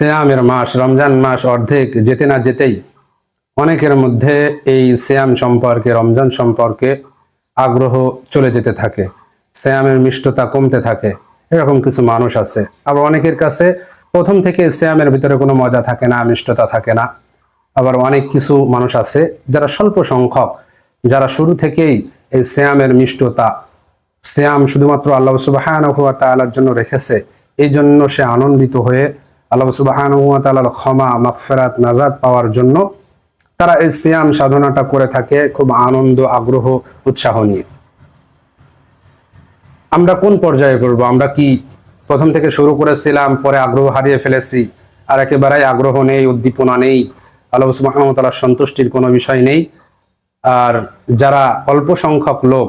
শ্যামের মাস, রমজান মাস অর্ধেক যেতে না যেতেই অনেকের মধ্যে এই শ্যাম সম্পর্কে, রমজান সম্পর্কে আগ্রহ চলে যেতে থাকে। শ্যামের মিষ্টতা কমতে থাকে। এরকম কিছু মানুষ আছে। আবার অনেকের কাছে প্রথম থেকে শ্যামের ভিতরে কোনো মজা থাকে না, মিষ্টতা থাকে না। আবার অনেক কিছু মানুষ আছে যারা স্বল্প সংখ্যক, যারা শুরু থেকেই এই শ্যামের মিষ্টতা শ্যাম শুধুমাত্র আল্লাহ তালার জন্য রেখেছে এই জন্য সে আনন্দিত হয়ে আল্লাহ সুবাহানুয়া তালার ক্ষমা, মাগফেরাত নাজাদ পাওয়ার জন্য তারা এই সিয়াম সাধনাটা করে থাকে খুব আনন্দ, আগ্রহ, উৎসাহ নিয়ে। আমরা কোন পর্যায়ে করব আমরা কি প্রথম থেকে শুরু করেছিলাম, পরে আগ্রহ হারিয়ে ফেলেছি, আর একেবারেই আগ্রহ নেই, উদ্দীপনা নেই, আল্লাহ সুবাহতালার সন্তুষ্টির কোনো বিষয় নেই। আর যারা অল্প সংখ্যক লোক,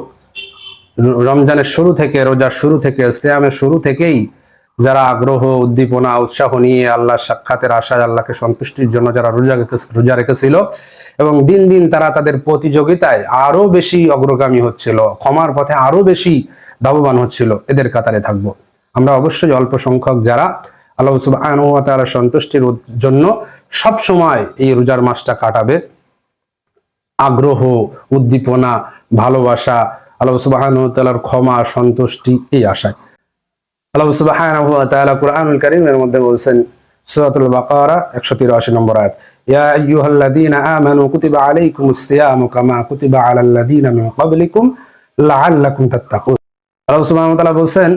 রমজানের শুরু থেকে, রোজার শুরু থেকে, সিয়ামের শুরু থেকেই যারা আগ্রহ, উদ্দীপনা, উৎসাহ নিয়ে আল্লাহ সাক্ষাতের আশায় আল্লাহকে সন্তুষ্টির জন্য যারা রোজা রোজা রেখেছিল এবং দিন দিন তারা তাদের প্রতিযোগিতায় আরও বেশি অগ্রগামী হচ্ছিল, ক্ষমার পথে আরও বেশি লাভবান হচ্ছিল, এদের কাতারে থাকব। আমরা অবশ্যই অল্প সংখ্যক যারা আল্লাহ তাআলার সন্তুষ্টির জন্য সব সময় এই রোজার মাসটা কাটাবে। আগ্রহ, উদ্দীপনা, ভালোবাসা, আল্লাহ ওয়া ক্ষমা, সন্তুষ্টি, এই আশায়। আল্লাহ সুবহানাহু ওয়া তাআলা কুরআনুল কারীমের মধ্যে বলছেন, সূরাতুল বাকারা 183 নম্বর আয়াত, ইয়া আইয়ুহাল্লাযীনা আমানু কুতিবা আলাইকুমুস সিয়ামু কামা কুতিবা আলাল্লাযীনা মিন ক্বাবলিকুম লাআল্লাকুম তাত্তাকুন। আল্লাহ সুবহানাহু ওয়া তাআলা বলছেন,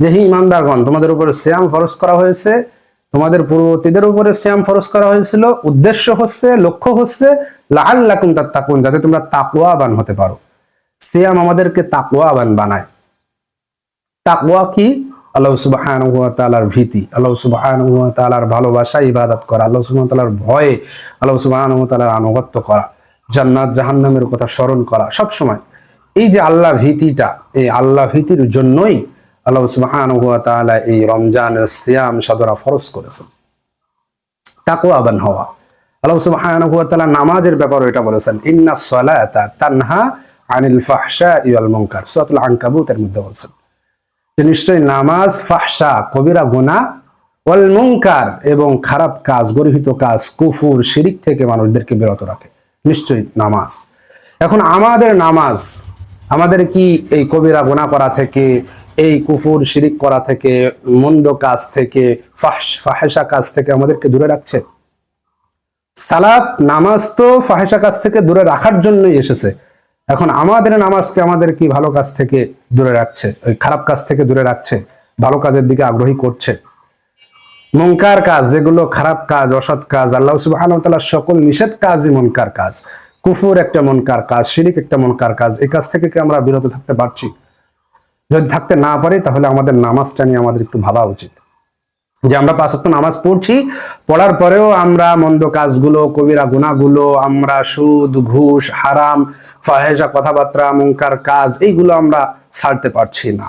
যে হে ঈমানদারগণ তোমাদের উপরে সিয়াম ফরজ করা হয়েছে, তোমাদের পূর্ববর্তীদের উপরে সিয়াম ফরজ করা হয়েছিল, উদ্দেশ্য হচ্ছে, লক্ষ্য হচ্ছে, লাআল্লাকুম তাত্তাকুন, যাতে তোমরা তাকওয়াবান হতে পারো। সিয়াম আমাদেরকে তাকওয়াবান বানায়। তাকওয়া কি? আল্লাহ সুবহানাহু ওয়া তাআলার ভীতি, আল্লাহ সুবহানাহু ওয়া তাআলার ভালোবাসা ইবাদত করা, আল্লাহ সুবহানাহু ওয়া তাআলার ভয়ে আল্লাহ সুবহানাহু ওয়া তাআলার আনুগত্য করা, জান্নাত, জাহান্নামের কথা স্মরণ করা সব সময় এই যে আল্লাহ ভীতিটা, এই আল্লাহ ভীতির জন্যই আল্লাহ সুবহানাহু ওয়া তাআলা এই রমজানের সিয়াম, সাদরা ফরজ করেছেন। তাকওয়াবান হওয়া। আল্লাহ সুবহানাহু ওয়া তাআলা নামাজের ব্যাপারে এটা বলেছেন ইন্না সালাতা তানহা আনিল ফাহশাই ওয়াল মুনকার। সূরাতুল আনকাবুতের মধ্যে বলছেন। যে নিশ্চয়ই নামাজ ফাহসা কবিরা গুণা ওয়াল এবং খারাপ কাজ, গর্হিত কাজ, কুফুর, শিরিক থেকে মানুষদেরকে বিরত রাখে। নিশ্চয়ই নামাজ। এখন আমাদের নামাজ, আমাদের কি এই কবিরা গুণা করা থেকে, এই কুফুর, শিরিক করা থেকে, মন্দ কাজ থেকে ফাহেসা কাজ থেকে আমাদেরকে দূরে রাখছে? সালাত, নামাজ তো ফাহেসা কাজ থেকে দূরে রাখার জন্যই এসেছে। এখন আমাদের নামাজকে আমাদের কি ভালো কাজ থেকে দূরে রাখছে? ওই খারাপ কাজ থেকে দূরে রাখছে? ভালো কাজের দিকে আগ্রহী করছে? মনকার কাজ, যেগুলো খারাপ কাজ, অসৎ কাজ, আল্লাহ তাআলার সকল নিষেধ কাজই মনকার কাজ। কুফুর একটা মনকার কাজ, শিরিক একটা মনকার কাজ। এই কাজ থেকে কি আমরা বিরত থাকতে পারছি? যদি থাকতে না পারি, তাহলে আমাদের নামাজটা নিয়ে আমাদের একটু ভাবা উচিত। যে আমরা পাঁচ ওয়াক্ত নামাজ পড়ছি, পড়ার পরেও আমরা মন্দ কাজগুলো, কবিরা গুণাগুলো আমরা সুদ, ঘুষ, হারাম ফাহেসা কথাবার্তা মুঙ্কার কাজ, এইগুলো আমরা ছাড়তে পারছি না।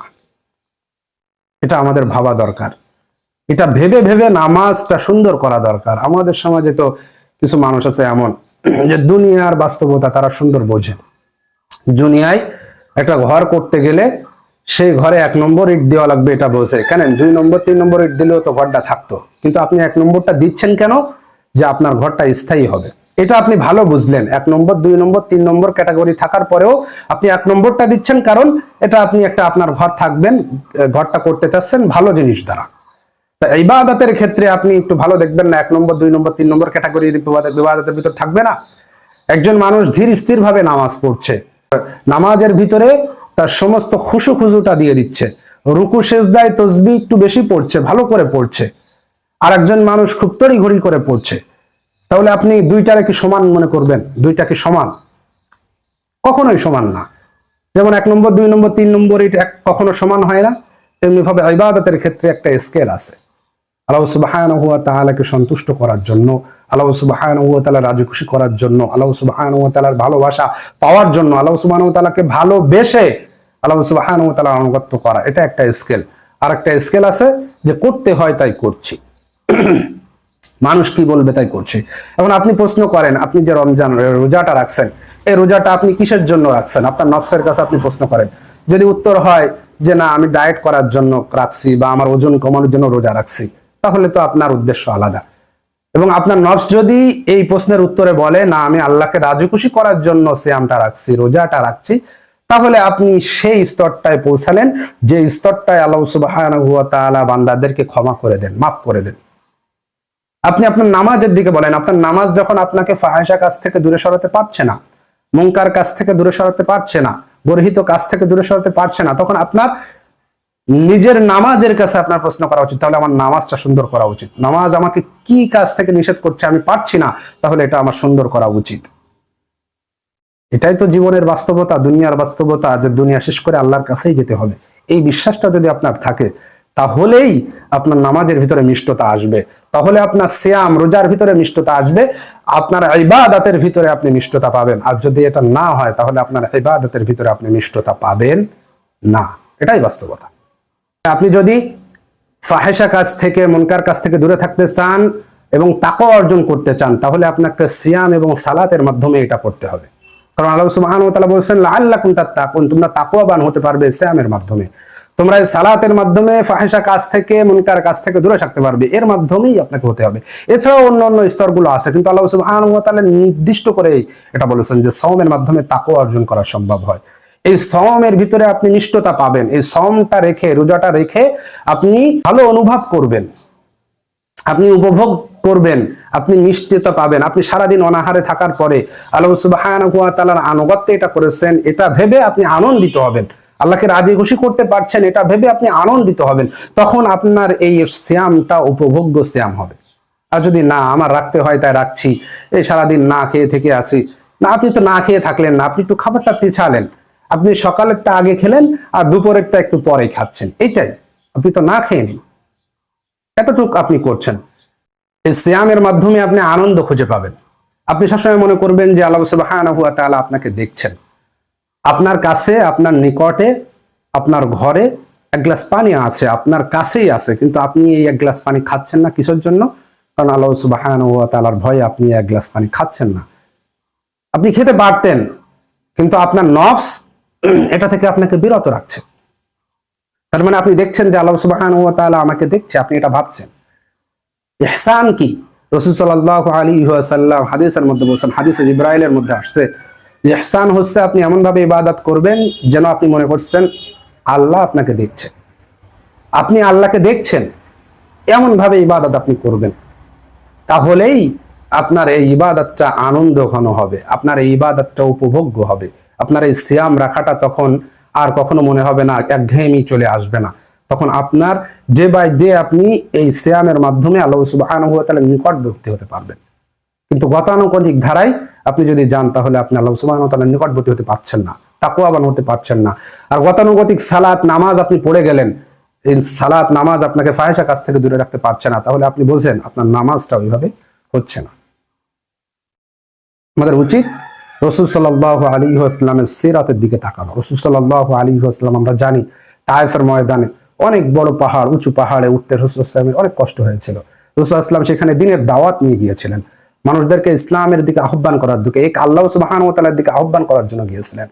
এটা আমাদের ভাবা দরকার। এটা ভেবে ভেবে নামাজটা সুন্দর করা দরকার। আমাদের সমাজে তো কিছু মানুষ আছে এমন, যে দুনিয়ার বাস্তবতা তারা সুন্দর বোঝে। দুনিয়ায় একটা ঘর করতে গেলে সেই ঘরে এক নম্বর ইট দেওয়া লাগবে, এটা বোঝে কেন? দুই নম্বর, তিন নম্বর ইট দিলেও তো ঘরটা থাকতো। কিন্তু আপনি এক নম্বরটা দিচ্ছেন কেন? যে আপনার ঘরটা স্থায়ী হবে। এটা আপনি ভালো বুঝলেন। এক নম্বর, দুই নম্বর, তিন নম্বর ক্যাটাগরি থাকার পরেও আপনি এক নম্বরটা দিচ্ছেন কারণ এটা আপনি একটা আপনার ঘর থাকবেন ঘরটা করতে চাচ্ছেন, ভালো জিনিস দ্বারা। ইবাদতের ক্ষেত্রে আপনি একটু ভালো দেখবেন না, এক নম্বর, দুই নম্বর, তিন নম্বর ক্যাটাগরি ইবাদতের ভিতর থাকবে না। একজন মানুষ ধীর স্থির ভাবে নামাজ পড়ছে, নামাজের ভিতরে তার সমস্ত খুশু খুজুটা দিয়ে দিচ্ছে, রুকু, সেজদায় তসবি একটু বেশি পড়ছে, ভালো করে পড়ছে। আর একজন মানুষ খুব তড়িঘড়ি করে পড়ছে তাহলে আপনি দুইটারে কি সমান মনে করবেন? দুইটা কি সমান? কখনোই সমান না। যেমন এক নম্বর, দুই নম্বর, তিন নম্বর, এটা কখনো সমান হয় না। তেমনি ভাবে ইবাদতের ক্ষেত্রে একটা স্কেল আছে। আল্লাহ সুবহানাহু ওয়া তাআলাকে সন্তুষ্ট করার জন্য, আল্লাহ সুবহানাহু ওয়া তাআলা রাজি খুশি করার জন্য, আল্লাহ সুবহানাহু ওয়া তাআলার ভালোবাসা পাওয়ার জন্য, আল্লাহ সুবহানাহু ওয়া তাআলাকে ভালোবেসে আল্লাহ সুবহানাহু ওয়া তাআলার আনুগত্য করা। এটা একটা স্কেল আর একটা স্কেল আছে যে করতে হয় তাই করছি। মানুষ কি বলবে তাই করছে। এখন আপনি প্রশ্ন করেন, আপনি যে রমজান রোজাটা রাখছেন, এই রোজাটা আপনি কিসের জন্য রাখছেন? আপনার নফসের কাছে আপনি প্রশ্ন করেন। যদি উত্তর হয় যে না, আমি ডায়েট করার জন্য রাখছি বা আমার ওজন কমানোর জন্য রোজা রাখছি, তাহলে তো আপনার উদ্দেশ্য আলাদা। এবং আপনার নফস যদি এই প্রশ্নের উত্তরে বলে, না, আমি আল্লাহকে রাজি খুশি করার জন্য সিয়ামটা রাখছি, রোজাটা রাখছি, তাহলে আপনি সেই স্তরটায় পৌঁছালেন, যে স্তরটায় আল্লাহ তাআলা বান্দাদেরকে ক্ষমা করে দেন, মাফ করে দেন। আপনি আপনার নামাজের দিকে বলেন, আপনার নামাজ যখন আপনাকে ফাহাসা কাজ থেকে দূরে সরাতে পারছে না, মুনকার কাছ থেকে দূরে সরাতে পারছে না গর্হিত কাজ থেকে দূরে সরাতে পারছে না, তখন আপনার নিজের নামাজের কাছে আপনার প্রশ্ন করা উচিত, তাহলে আমার নামাজটা সুন্দর করা উচিত। নামাজ আমাকে কি কাজ থেকে নিষেধ করছে আমি পারছি না, তাহলে এটা আমার সুন্দর করা উচিত। এটাই তো জীবনের বাস্তবতা, দুনিয়ার বাস্তবতা, যে দুনিয়া শেষ করে আল্লাহর কাছেই যেতে হবে। এই বিশ্বাসটা যদি আপনার থাকে তাহলেই আপনার নামাজের ভিতরে মিষ্টতা আসবে। তাহলে আপনার সিয়াম, রোজার ভিতরে মিষ্টতা আসবে। আপনার ইবাদতের ভিতরে আপনি মিষ্টতা পাবেন। আর যদি এটা না হয়, তাহলে আপনার ইবাদতের ভিতরে আপনি মিষ্টতা পাবেন না। এটাই বাস্তবতা। আপনি যদি ফাহেসা কাজ থেকে, মনকার কাছ থেকে দূরে থাকতে চান এবং তাকও অর্জন করতে চান, তাহলে আপনাকে সিয়াম এবং সালাতের মাধ্যমে এটা করতে হবে। কারণ আল্লাহ সুবহানাহু ওয়া তাআলা বলেছেন, লাআল্লাকুম তাত্তাকুন। তোমরা তাকওয়াবান হতে পারবে সিয়ামের মাধ্যমে। তোমরা সালাতের মাধ্যমে ফাহেসা কাজ থেকে, মনকার কাছ থেকে দূরে থাকতে পারবে। এর মাধ্যমেই আপনাকে হতে হবে। এছাড়াও অন্য অন্য স্তরগুলো আছে, কিন্তু আল্লাহ তাআলা নির্দিষ্ট করে এটা বলেছেন যে সওমের মাধ্যমে তাকওয়া অর্জন করা সম্ভব হয়। এই সমের ভিতরে আপনি নিষ্ঠতা পাবেন। এই সমটা রেখে, রোজাটা রেখে আপনি ভালো অনুভব করবেন। আপনি উপভোগ করবেন, আপনি নিশ্চিততা পাবেন। আপনি সারাদিন অনাহারে থাকার পরে আল্লাহ তাআলার আনুগত্যে এটা করেছেন, এটা ভেবে আপনি আনন্দিত হবেন। আল্লাহকে রাজি খুশি করতে পারছেন, এটা ভেবে আপনি আনন্দিত হবেন, তখন আপনার এই শ্যামটা উপভোগ্য শ্যাম হবে। আর যদি না, আমার রাখতে হয় তাই রাখছি, এই সারাদিন না খেয়ে থেকে আছি না, আপনি তো না খেয়ে থাকলেন না, আপনি একটু খাবারটা পিছালেন। আপনি সকালেরটা আগে খেলেন আর দুপুরেরটা একটু পরে খাচ্ছেন, এইটাই। আপনি তো না খেয়ে নিন। এতটুকু আপনি করছেন। এই সিয়ামের মাধ্যমে আপনি আনন্দ খুঁজে পাবেন। আপনি সবসময় মনে করবেন যে আল্লাহ ওয়া তাআলা আপনাকে দেখছেন। আপনার কাছে, আপনার নিকটে, আপনার ঘরে এক গ্লাস পানি আছে, আপনার কাছেই আছে, কিন্তু আপনি এই এক গ্লাস পানি খাচ্ছেন না কিসের জন্য? কারণ আল্লাহ সুবহানাহু ওয়া তাআলার ভয়ে আপনি এক গ্লাস পানি খাচ্ছেন না। আপনি খেতে পারতেন, কিন্তু আপনার নফস এটা থেকে আপনাকে বিরত রাখছে। তার মানে আপনি দেখছেন যে আল্লাহ সুবহানাহু ওয়া তাআলা আমাকে দেখছে, আপনি এটা ভাবছেন। ইহসান কি? রসুল সাল্লাল্লাহু আলাইহি ওয়াসাল্লাম হাদিসের মধ্যে বলছেন, হাদিস জিব্রাইলের মধ্যে আসছে ইহসান হচ্ছে আপনি এমন ভাবে ইবাদত করবেন যেন আপনি মনে করছেন আল্লাহ আপনাকে দেখছে। আপনি আল্লাহকে দেখছেন এমন ভাবে ইবাদত আপনি করবেন। তাহলেই আপনার এই ইবাদতটা আনন্দ ঘন হবে, আপনার এই ইবাদতটা উপভোগ্য হবে। আপনার এই সিয়াম রাখাটা তখন আর কখনো মনে হবে না, একঘেয়েমি চলে আসবে না। তখন আপনার ডে বাই ডে আপনি এই সিয়ামের মাধ্যমে আল্লাহ তাআলার নিকটবর্তী হতে পারবেন। কিন্তু গতানুগতিক ধারায় আপনি যদি যান, তাহলে আপনি আল্লাহ সুবহানাহু ওয়া তাআলার নিকটবর্তী হতে পারছেন না, তাকওয়াবান হতে পারছেন না। আর গতানুগতিক সালাত, নামাজ আপনি পড়ে গেলেন সালাত, নামাজ আপনাকে ফাহেসা কাছ থেকে দূরে রাখতে পারছে না, তাহলে আপনি বোঝেন আপনার নামাজটা ওইভাবে হচ্ছে না। আমাদের উচিত রসুল সাল্লাহ আলী আসলামের সিরাতের দিকে তাকানো। রসুল সাল্লাহ আলী আসলাম আমরা জানি, তায়েফের ময়দানে অনেক বড় পাহাড়, উঁচু পাহাড়ে উঠতে রসুল ইসলামের অনেক কষ্ট হয়েছিল। রসুল ইসলাম সেখানে দিনের দাওয়াত নিয়ে গিয়েছিলেন। মানুষদেরকে ইসলামের দিকে আহ্বান করার দিকে, এক আল্লাহ সুবাহান তালার দিকে আহ্বান করার জন্য গিয়েছিলেন।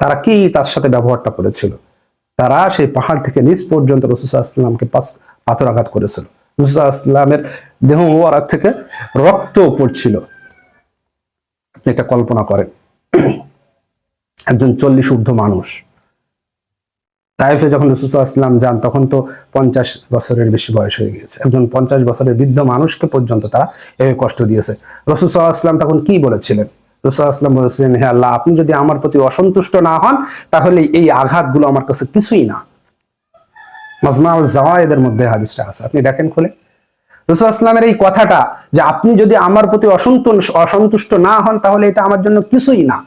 তারা কি তার সাথে ব্যবহারটা করেছিল? তারা সেই পাহাড় থেকে নিচ পর্যন্ত রসুল ইসলামকে পাথর আঘাত করেছিল। ইসলামের দেহ মোবারক থেকে রক্ত পড়ছিল। এটা কল্পনা করেন, একজন চল্লিশ ঊর্ধ্ব মানুষ তাইফে যখন রসুলাম যান, তখন তো পঞ্চাশ বছরের বেশি বয়স হয়ে গিয়েছে। একজন পঞ্চাশ বছরের বৃদ্ধ মানুষকে পর্যন্ত তারা এভাবে কষ্ট দিয়েছে। রসুলাম তখন কি বলেছিলেন? রসুলাম বলেছিলেন, হে আল্লাহ, আপনি যদি আমার প্রতি অসন্তুষ্ট না হন, তাহলে এই আঘাতগুলো আমার কাছে কিছুই না। মাজমাউল জাওয়ায়েদের মধ্যে হাদিসটা আছে। আপনি দেখেন খুলে। রসুলামের এই কথাটা যে আপনি যদি আমার প্রতি অসন্তুষ্ট অসন্তুষ্ট না হন, তাহলে এটা আমার জন্য কিছুই না।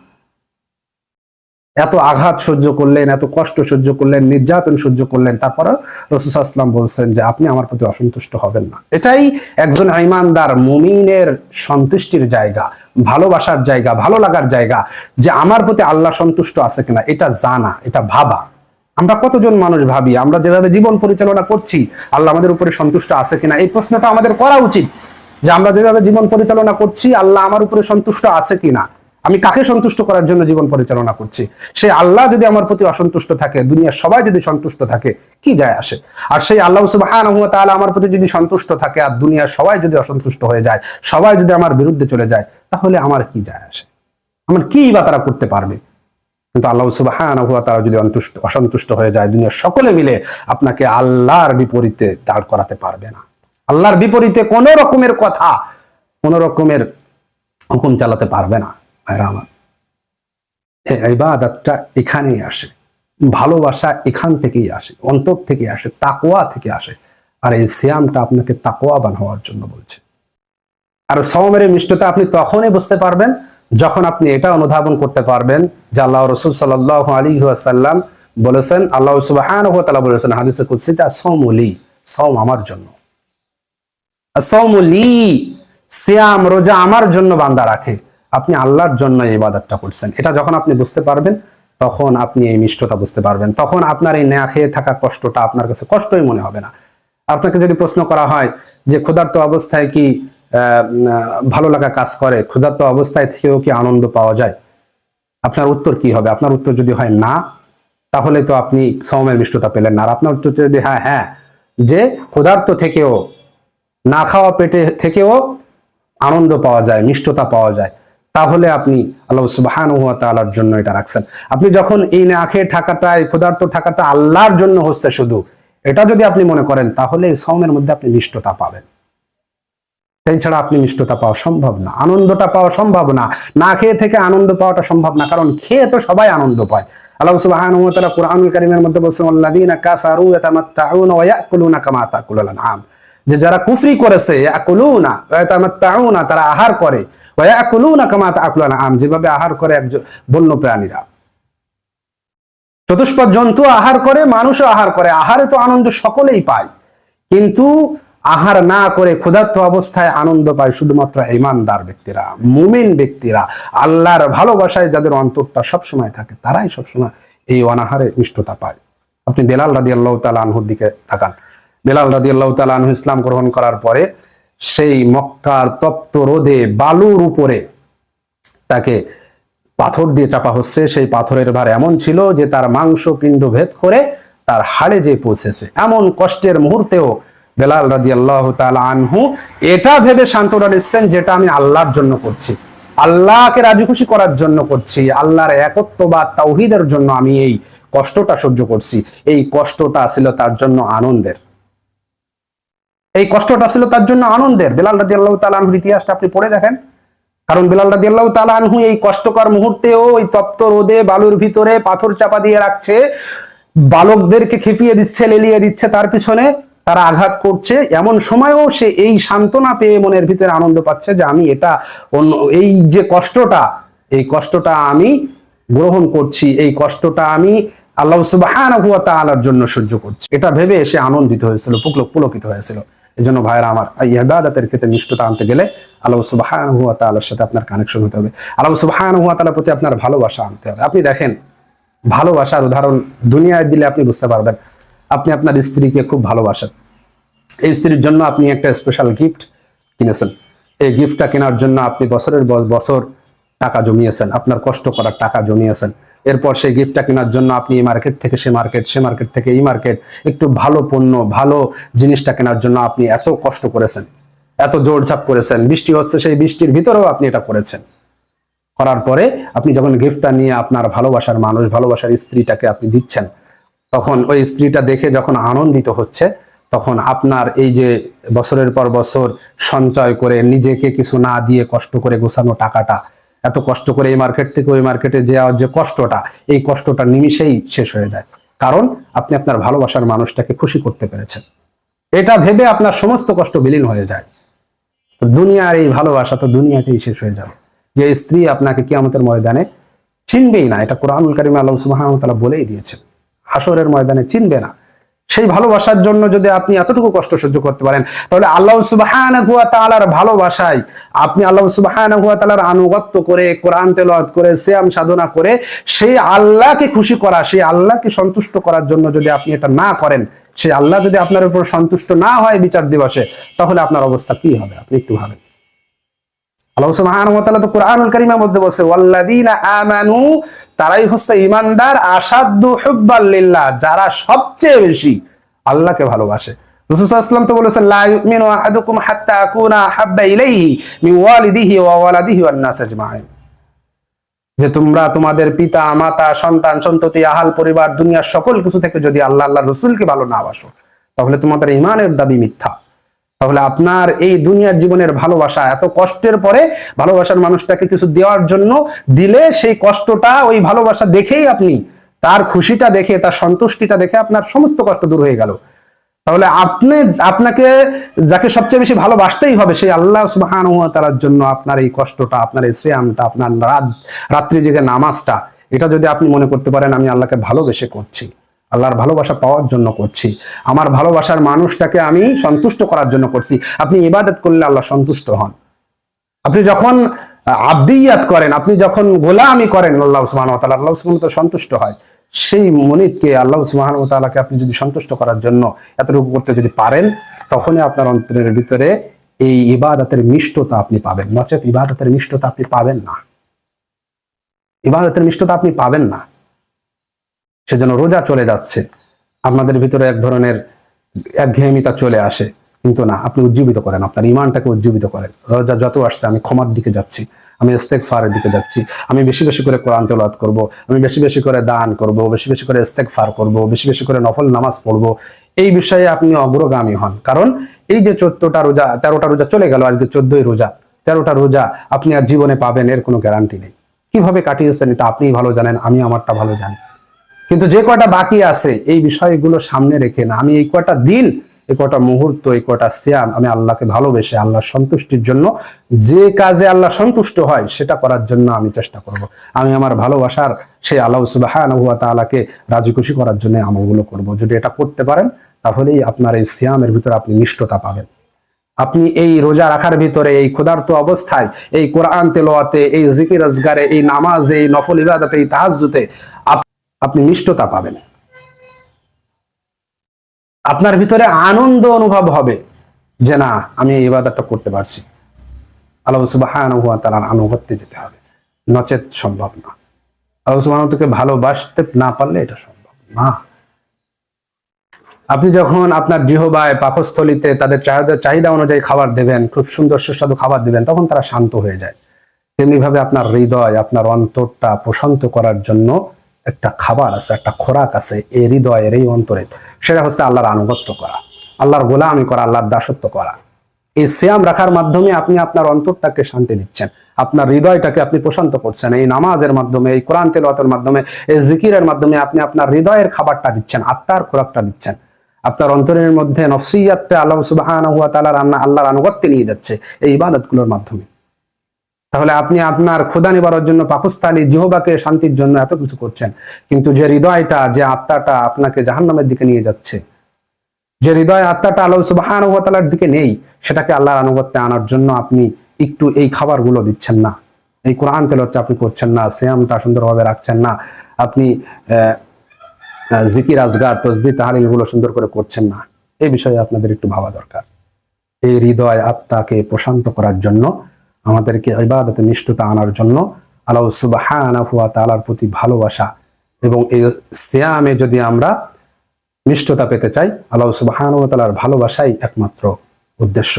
এত আঘাত সহ্য করলেন, এত কষ্ট সহ্য করলেন, নির্যাতন সহ্য করলেন তারপর রসুলাম বলছেন যে আপনি আমার প্রতি অসন্তুষ্ট হবেন না। এটাই একজন ইমানদার মুমিনের সন্তুষ্টির জায়গা, ভালোবাসার জায়গা, ভালো লাগার জায়গা যে আমার প্রতি আল্লাহ সন্তুষ্ট আছে কিনা, এটা জানা, এটা ভাবা। আমরা কতজন মানুষ ভাবি, আমরা যেভাবে জীবন পরিচালনা করছি, আল্লাহ আমাদের উপরে সন্তুষ্ট আছে কিনা, এই প্রশ্নটা আমাদের করা উচিত যে আমরা যেভাবে জীবন পরিচালনা করছি, আল্লাহ আমার উপরে সন্তুষ্ট আছে কিনা। আমি কাকে সন্তুষ্ট করার জন্য জীবন পরিচালনা করছি? সেই আল্লাহ যদি আমার প্রতি অসন্তুষ্ট থাকে, দুনিয়ার সবাই যদি সন্তুষ্ট থাকে, কি যায় আসে? আর সেই আল্লাহ সুবহানাহু ওয়া তাআলা আমার প্রতি যদি সন্তুষ্ট থাকে আর দুনিয়ার সবাই যদি অসন্তুষ্ট হয়ে যায়, সবাই যদি আমার বিরুদ্ধে চলে যায়, তাহলে আমার কি যায় আসে? আমার কি বা তারা করতে পারবে? কিন্তু আল্লাহ সুবহানাহু ওয়া তাআলা যদি অন্তুষ্ট, অসন্তুষ্ট হয়ে যায়, দুনিয়ার সকলে মিলে আপনাকে আল্লাহর বিপরীতে দাঁড় করাতে পারবে না। আল্লাহর বিপরীতে কোন রকমের কথা, কোন রকমের হুকুম চালাতে পারবে না। ভাইরা আমার ইবাদতটা এখানেই আসে। ভালোবাসা এখান থেকেই আসে, অন্তর থেকে আসে তাকোয়া থেকে আসে। আর এই সিয়ামটা আপনাকে তাকোয়াবান হওয়ার জন্য বলছে। আর সমের মিষ্টতা আপনি তখনই বুঝতে পারবেন যখন আপনি এটা অনুধাবন করতে পারবেন যে আল্লাহ রসুল সাল্লাহ আলী সাল্লাম বলেছেন, আল্লাহ সুবাহান বলেছেন হাদিসে কুৎসিতা সৌমলি সৌম আমার জন্য। সৌমলি সিয়াম, রোজা আমার জন্য বান্দা রাখে। আপনি আল্লাহর জন্য এই ইবাদতটা করছেন। এটা যখন আপনি বুঝতে পারবেন, তখন আপনি এই মিষ্টতা বুঝতে পারবেন। তখন আপনার এই নেয়া খেয়ে থাকা কষ্টটা আপনার কাছে কষ্টই মনে হবে না। আপনাকে যদি প্রশ্ন করা হয় যে, ক্ষুধার্ত অবস্থায় কি ভালো লাগা কাজ করে? ক্ষুধার্ত অবস্থায় থেকেও কি আনন্দ পাওয়া যায়? আপনার উত্তর কি হবে? আপনার উত্তর যদি হয় না, তাহলে তো আপনি সময়ের মিষ্টতা পেলেন না। আর আপনার উত্তর যদি হ্যাঁ হ্যাঁ যে ক্ষুধার্ত থেকেও, না খাওয়া পেটে থেকেও আনন্দ পাওয়া যায়, মিষ্টতা পাওয়া যায়। তাহলে আপনি আল্লাহ সুবাহান তালার জন্য এটা রাখছেন। আপনি যখন এই না খেয়ে থাকাটা, এই ক্ষুধার্ত থাকাটা আল্লাহর জন্য হচ্ছে শুধু, এটা যদি আপনি মনে করেন, তাহলে এই সমের মধ্যে আপনি মিষ্টতা পাবেন। সেই ছাড়া আপনি মিষ্টতা পাওয়া সম্ভব না, আনন্দটা পাওয়া সম্ভব না। না খেয়ে থেকে আনন্দ পাওয়াটা সম্ভব না, কারণ খেয়ে তো সবাই আনন্দ পায়। আল্লাহ যে যারা কুফরি করেছে তারা আহার করে। যেভাবে আহার করে বন্য প্রাণীরা। চতুষ্পদ জন্তু আহার করে, মানুষও আহার করে, আহারে তো আনন্দ সকলেই পায়। কিন্তু আহার না করে ক্ষুধার্ত অবস্থায় আনন্দ পায় শুধুমাত্র ইমানদার ব্যক্তিরা, মুমিন ব্যক্তিরা। আল্লাহর ভালোবাসায় যাদের অন্তরটা সবসময় থাকে, তারাই সবসময় এই অনাহারে মিষ্টতা পায়। আপনি বেলাল রাদি আল্লাহ দিকে তাকান। বেলাল রাদি আল্লাহ ইসলাম গ্রহণ করার পরে সেই মক্কার তপ্ত রোদে বালুর উপরে তাকে পাথর দিয়ে চাপা হচ্ছে। সেই পাথরের ভার এমন ছিল যে তার মাংস পিণ্ড ভেদ করে তার হাড়ে যে পৌঁছেছে। এমন কষ্টের মুহূর্তেও বেলাল রাদি আল্লাহ আনহু এটা ভেবে সান্ত্বনা নিচ্ছেন যেটা আমি আল্লাহর জন্য করছি। আল্লাহকে রাজি খুশি করার জন্য করছি। আল্লাহর একত্ববাদ তাওহিদের জন্য আমি এই কষ্টটা সহ্য করছি। এই কষ্টটা ছিল তার জন্য আনন্দের। এই কষ্টটা ছিল তার জন্য আনন্দের। বেলাল রাদি আল্লাহ তালানহুর ইতিহাসটা আপনি পড়ে দেখেন। কারণ বিলাল রাদি আল্লাহ তালানহু এই কষ্টকর মুহূর্তেও ওই তপ্ত রোদে বালুর ভিতরে পাথর চাপা দিয়ে রাখছে। বালকদেরকে খেপিয়ে দিচ্ছে, লেলিয়ে দিচ্ছে, তার পিছনে তারা আঘাত করছে। এমন সময়েও সে এই সান্ত্বনা পেয়ে মনের ভিতরে আনন্দ পাচ্ছে যে আমি এটা অন্য, এই যে কষ্টটা, এই কষ্টটা আমি গ্রহণ করছি, এই কষ্টটা আমি আল্লাহ তাআলার জন্য সহ্য করছি। এটা ভেবে সে আনন্দিত হয়েছিল পুলক পুলকিত হয়েছিল। এই জন্য ভাইরা আমার ইবাদতের ক্ষেত্রে নিষ্ঠতা আনতে গেলে আল্লাহ সুবহানাহু ওয়া তাআলার সাথে আপনার কানেকশন হতে হবে। আল্লাহ সুবহানাহু ওয়া তাআলার প্রতি আপনার ভালোবাসা আনতে হবে। আপনি দেখেন, ভালোবাসার উদাহরণ দুনিয়ায় দিলে আপনি বুঝতে পারবেন, আপনি আপনার স্ত্রীকে খুব ভালোবাসেন। এই স্ত্রীর জন্য আপনি একটা স্পেশাল গিফট কিনেছেন। এই গিফটটা কেনার জন্য আপনি বছরের বছর টাকা জমিয়েছেন, আপনার কষ্ট করার টাকা জমিয়েছেন। এরপর সেই গিফটটা কেনার জন্য আপনি এই মার্কেট থেকে, সে মার্কেট সে মার্কেট থেকে, এই মার্কেট একটু ভালো পণ্য, ভালো জিনিসটা কেনার জন্য আপনি এত কষ্ট করেছেন, এত জোরঝাপ করেছেন। বৃষ্টি হচ্ছে, সেই বৃষ্টির ভিতরেও আপনি এটা করেছেন। করার পরে আপনি যখন গিফটটা নিয়ে আপনার ভালোবাসার মানুষ, ভালোবাসার স্ত্রীটাকে আপনি দিচ্ছেন, তখন ওই স্ত্রীটা দেখে যখন আনন্দিত হচ্ছে, তখন আপনার এই যে বছরের পর বছর সঞ্চয় করে নিজেকে কিছু না দিয়ে কষ্ট করে গোছানো টাকাটা এত কষ্ট করে এই মার্কেট থেকে ওই মার্কেটে যাওয়ার যে কষ্টটা, এই কষ্টটা নিমিষেই শেষ হয়ে যায়। কারণ আপনি আপনার ভালোবাসার মানুষটাকে খুশি করতে পেরেছেন। এটা ভেবে আপনার সমস্ত কষ্ট বিলীন হয়ে যায়। দুনিয়ার এই ভালোবাসা তো দুনিয়াতেই শেষ হয়ে যাবে। যে স্ত্রী আপনাকে কিয়ামতের ময়দানে চিনবেই না, এটা কোরআনুল কারিমে আল্লাহ ওয়া বলেই দিয়েছেন। হাসরের ময়দানে চিনবে না। সেই ভালোবাসার জন্য যদি আপনি এতটুকু কষ্ট সহ্য করতে পারেন, তাহলে আল্লাহ সুবহানাহু ওয়া তাআলার ভালোবাসায় আপনি আল্লাহ সুবহানাহু ওয়া তাআলার আনুগত্য করে, কোরআন তেলাওয়াত করে, সিয়াম সাধনা করে, সেই আল্লাহকে খুশি করা, সেই আল্লাহকে সন্তুষ্ট করার জন্য যদি আপনি এটা না করেন, সেই আল্লাহ যদি আপনার উপর সন্তুষ্ট না হয় বিচার দিবসে, তাহলে আপনার অবস্থা কি হবে? আপনি একটু ভাবেন। আল্লাহ সুবহানাহু ওয়া তাআলা তো কোরআনুল কারীমের মধ্যে বলছে, ওয়াল্লাযীনা আমানু তারাই হচ্ছে ঈমানদার আসাদ্দু হুব্বাল লিল্লাহ, যারা সবচেয়ে বেশি আল্লাহকে ভালোবাসে। যে তোমরা তোমাদের পিতা, মাতা, সন্তান, সন্ততি, আহাল পরিবার, দুনিয়ার সকল কিছু থেকে যদি আল্লাহ আল্লাহ রসুলকে ভালো না বাসো, তাহলে তোমাদের ইমানের দাবি মিথ্যা। তাহলে আপনার এই দুনিয়ার জীবনের ভালোবাসা, এত কষ্টের পরে ভালোবাসার মানুষটাকে কিছু দেওয়ার জন্য দিলে সেই কষ্টটা, ওই ভালোবাসা দেখেই আপনি, তার খুশিটা দেখে, তার সন্তুষ্টিটা দেখে আপনার সমস্ত কষ্ট দূর হয়ে গেল। তাহলে আপনি, আপনাকে যাকে সবচেয়ে বেশি ভালোবাসতেই হবে, সেই আল্লাহ সুবহানাহু ওয়া তাআলার জন্য আপনার এই কষ্টটা, আপনার এই শ্যামটা আপনার রাত, রাত্রি জেগে নামাজটা, এটা যদি আপনি মনে করতে পারেন, আমি আল্লাহকে ভালোবেসে করছি। আল্লাহর ভালোবাসা পাওয়ার জন্য করছি। আমার ভালোবাসার মানুষটাকে আমি সন্তুষ্ট করার জন্য করছি। আপনি ইবাদত করলে আল্লাহ সন্তুষ্ট হন। আপনি যখন আব্দিয়াত করেন, আপনি যখন গোলামি করেন আল্লাহ সুবহানাহু ওয়া তাআলা, আল্লাহ ওয়া তাআলা সন্তুষ্ট হয়। সেই মনিতকে আল্লাহ সুবহানাহু ওয়া তাআলাকে আপনি যদি সন্তুষ্ট করার জন্য এতটুকু করতে যদি পারেন, তখনই আপনার অন্তরের ভিতরে এই ইবাদতের মিষ্টতা আপনি পাবেন। নচেত ইবাদতের মিষ্টতা আপনি পাবেন না। ইবাদতের মিষ্টতা আপনি পাবেন না। সেজন্য রোজা চলে যাচ্ছে। আপনাদের ভিতরে এক ধরনের একঘেয়েমিতা চলে আসে। কিন্তু না, আপনি উজ্জীবিত করেন, আপনার ইমানটাকে উজ্জীবিত করেন। রোজা যত আসছে, আমি ক্ষমার দিকে যাচ্ছি, আমি ইস্তেকফারের দিকে যাচ্ছি, আমি বেশি বেশি করে কোরআন তেলাওয়াত করব, আমি বেশি বেশি করে দান করব, বেশি বেশি করে ইস্তেকফার করব, বেশি বেশি করে নফল নামাজ পড়ব, এই বিষয়ে আপনি অগ্রগামী হন। কারণ এই যে চোদ্দটা রোজা, তেরোটা রোজা চলে গেল, আজকে চোদ্দই রোজা, তেরোটা রোজা আপনি আর জীবনে পাবেন, এর কোনো গ্যারান্টি নেই। কীভাবে কাটিয়েছেন এটা আপনিই ভালো জানেন, আমি আমারটা ভালো জানি। কিন্তু যে কয়টা বাকি আছে, এই বিষয়গুলো সামনে রেখে না। আমি এই কয়টা দিন, এই কয়টা মুহূর্ত, এই কয়টা সিয়াম আমি আল্লাহকে ভালোবেসে আল্লাহ সন্তুষ্টির জন্য যে কাজে আল্লাহ সন্তুষ্ট হয়, সেটা করার জন্য আমি চেষ্টা করব। আমি আমার ভালোবাসার সেই আল্লাহ সুবাহানহু ওয়া তাআলাকে রাজি খুশি করার জন্য আমলগুলো করব। যদি এটা করতে পারেন, তাহলেই আপনার এই সিয়ামের ভিতরে আপনি নিষ্ঠতা পাবেন। আপনি এই রোজা রাখার ভিতরে, এই ক্ষুধার্ত অবস্থায়, এই কোরআন তেলোয়াতে এই জিকির আজগারে, এই নামাজে, এই নফল ইবাদতে, এই তাহাজ্জুতে আপ- আপনি নিষ্ঠতা পাবেন। আপনার ভিতরে আনন্দ অনুভব হবে যে না, আমি এই ইবাদতটা করতে পারছি। আল্লাহ সুবহানাহু ওয়া তাআলার আনুগত্যে যেতে হবে। নচেত সম্ভব না। আল্লাহ ওয়া তাআলাকে ভালোবাসতে না পারলে এটা সম্ভব না। আপনি যখন আপনার জিহবায়, পাকস্থলিতে তাদের চাহিদা চাহিদা অনুযায়ী খাবার দেবেন, খুব সুন্দর সুস্বাদু খাবার দেবেন, তখন তারা শান্ত হয়ে যায়। তেমনি ভাবে আপনার হৃদয়, আপনার অন্তরটা প্রশান্ত করার জন্য একটা খাবার আছে, একটা খোরাক আছে, এই হৃদয়ের এই অন্তরে, সেটা হচ্ছে আল্লাহর আনুগত্য করা, আল্লাহর গোলামি করা, আল্লাহর দাসত্ব করা। এই শ্যাম রাখার মাধ্যমে আপনি আপনার অন্তরটাকে শান্তি দিচ্ছেন, আপনার হৃদয়টাকে আপনি প্রশান্ত করছেন, এই নামাজের মাধ্যমে, এই কোরআন তেলাওয়াতের মাধ্যমে, এই জিকিরের মাধ্যমে আপনি আপনার হৃদয়ের খাবারটা দিচ্ছেন, আত্মার খোরাকটা দিচ্ছেন। আপনার অন্তরের মধ্যে নফসিয়াতটা আল্লাহ তাআলার আন্না- আল্লাহর আনুগত্যে নিয়ে যাচ্ছে এই ইবাদতগুলোর মাধ্যমে। তাহলে আপনি আপনার ক্ষুদা নিবারণ জন্য পাকস্তানি জিহবাকে শান্তির জন্য এত কিছু করছেন। কিন্তু যে হৃদয়টা, যে আত্মাটা আপনাকে জাহান্নামের দিকে নিয়ে যাচ্ছে, যে হৃদয় আত্মাটা ওয়া তাআলার দিকে নেই, সেটাকে আল্লাহর আনুগত্যে আনার জন্য আপনি একটু এই খাবারগুলো দিচ্ছেন না। এই কোরআন তেলাওয়াতটা আপনি করছেন না, সিয়ামটা সুন্দরভাবে রাখছেন না, আপনি জিকির, আজগার তসবি তাহালিলগুলো সুন্দর করে করছেন না। এই বিষয়ে আপনাদের একটু ভাবা দরকার। এই হৃদয় আত্মাকে প্রশান্ত করার জন্য আমাদেরকে ইবাদতে নিষ্ঠতা আনার জন্য আল্লাহ সুবহানাহু ওয়া প্রতি ভালোবাসা এবং এই সিয়ামে যদি আমরা নিষ্ঠতা পেতে চাই, আল্লাহ সুবহানাহু ওয়া তাআলার ভালোবাসাই একমাত্র উদ্দেশ্য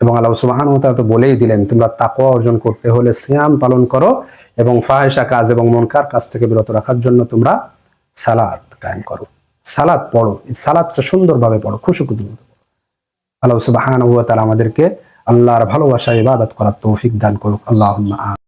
এবং আল্লাহ সুবহানাহু ওয়া তাআলা তো বলেই দিলেন, তোমরা তাকওয়া অর্জন করতে হলে সিয়াম পালন করো এবং ফাহিশা কাজ এবং মনকার কাজ থেকে বিরত রাখার জন্য তোমরা সালাত কায়েম করো সালাদ পড়ো সালাদটা সুন্দরভাবে পড়ো খুশি খুশি। আল্লাহ সুবহানাহু ওয়া তাআলা আমাদেরকে আল্লাহর ভালোবাসা ইবাদত করার তৌফিক দান করুক। আমিন।